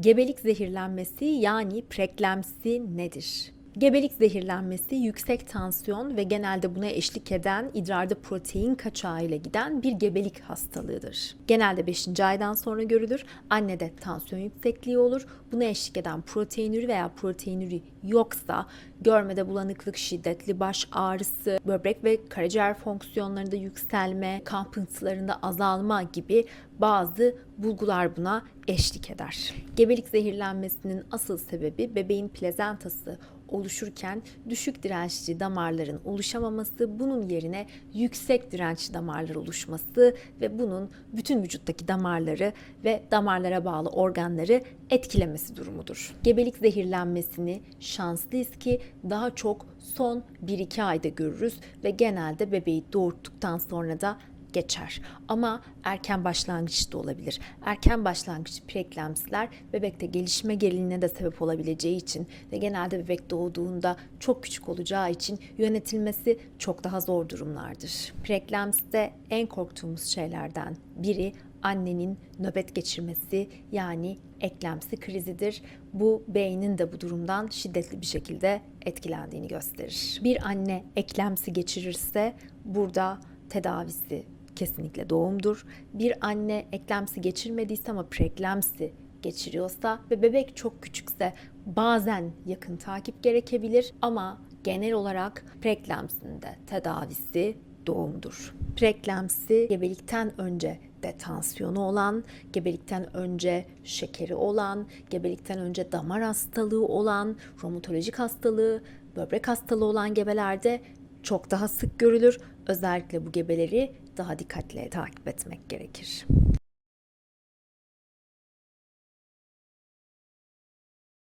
Gebelik zehirlenmesi yani preklemsi nedir? Gebelik zehirlenmesi yüksek tansiyon ve genelde buna eşlik eden idrarda protein kaçağı ile giden bir gebelik hastalığıdır. Genelde 5. aydan sonra görülür. Annede tansiyon yüksekliği olur. Buna eşlik eden proteinürü veya proteinürü yoksa görmede bulanıklık, şiddetli baş ağrısı, böbrek ve karaciğer fonksiyonlarında yükselme, kan pıhtılarında azalma gibi bazı bulgular buna eşlik eder. Gebelik zehirlenmesinin asıl sebebi bebeğin plezantası oluşurken düşük dirençli damarların oluşamaması, bunun yerine yüksek dirençli damarlar oluşması ve bunun bütün vücuttaki damarları ve damarlara bağlı organları etkilemesi durumudur. Gebelik zehirlenmesini şanslıyız ki daha çok son 1-2 ayda görürüz ve genelde bebeği doğurttuktan sonra da geçer. Ama erken başlangıçta olabilir. Erken başlangıç preeklemsiler bebekte gelişme gerilimine de sebep olabileceği için ve genelde bebek doğduğunda çok küçük olacağı için yönetilmesi çok daha zor durumlardır. Preeklemside en korktuğumuz şeylerden biri annenin nöbet geçirmesi yani eklemsi krizidir. Bu beynin de bu durumdan şiddetli bir şekilde etkilendiğini gösterir. Bir anne eklemsi geçirirse burada tedavisi kesinlikle doğumdur. Bir anne eklemsi geçirmediyse ama preeklemsi geçiriyorsa ve bebek çok küçükse bazen yakın takip gerekebilir ama genel olarak preeklemsinde tedavisi doğumdur. Preeklemsi gebelikten önce de tansiyonu olan, gebelikten önce şekeri olan, gebelikten önce damar hastalığı olan, romatolojik hastalığı, böbrek hastalığı olan gebelerde çok daha sık görülür. Özellikle bu gebeleri daha dikkatle takip etmek gerekir.